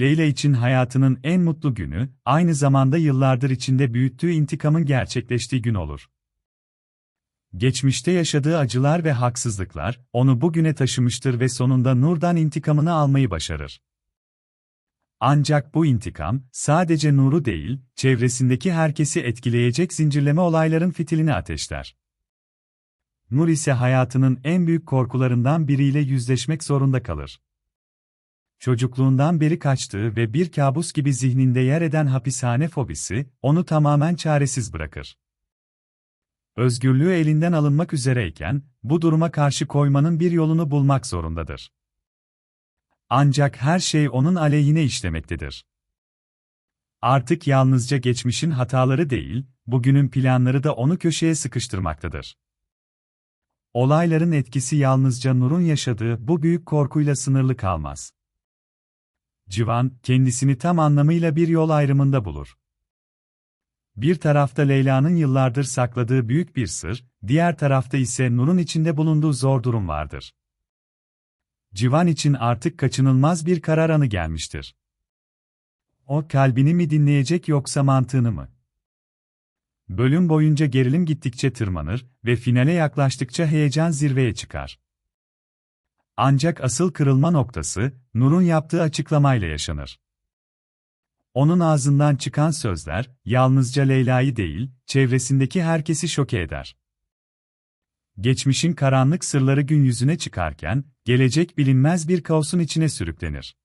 Leyla için hayatının en mutlu günü, aynı zamanda yıllardır içinde büyüttüğü intikamın gerçekleştiği gün olur. Geçmişte yaşadığı acılar ve haksızlıklar, onu bugüne taşımıştır ve sonunda Nur'dan intikamını almayı başarır. Ancak bu intikam, sadece Nur'u değil, çevresindeki herkesi etkileyecek zincirleme olayların fitilini ateşler. Nur ise hayatının en büyük korkularından biriyle yüzleşmek zorunda kalır. Çocukluğundan beri kaçtığı ve bir kabus gibi zihninde yer eden hapishane fobisi, onu tamamen çaresiz bırakır. Özgürlüğü elinden alınmak üzereyken, bu duruma karşı koymanın bir yolunu bulmak zorundadır. Ancak her şey onun aleyhine işlemektedir. Artık yalnızca geçmişin hataları değil, bugünün planları da onu köşeye sıkıştırmaktadır. Olayların etkisi yalnızca Nur'un yaşadığı bu büyük korkuyla sınırlı kalmaz. Civan, kendisini tam anlamıyla bir yol ayrımında bulur. Bir tarafta Leyla'nın yıllardır sakladığı büyük bir sır, diğer tarafta ise Nur'un içinde bulunduğu zor durum vardır. Civan için artık kaçınılmaz bir karar anı gelmiştir. O kalbini mi dinleyecek yoksa mantığını mı? Bölüm boyunca gerilim gittikçe tırmanır ve finale yaklaştıkça heyecan zirveye çıkar. Ancak asıl kırılma noktası, Nur'un yaptığı açıklamayla yaşanır. Onun ağzından çıkan sözler, yalnızca Leyla'yı değil, çevresindeki herkesi şoke eder. Geçmişin karanlık sırları gün yüzüne çıkarken, gelecek bilinmez bir kaosun içine sürüklenir.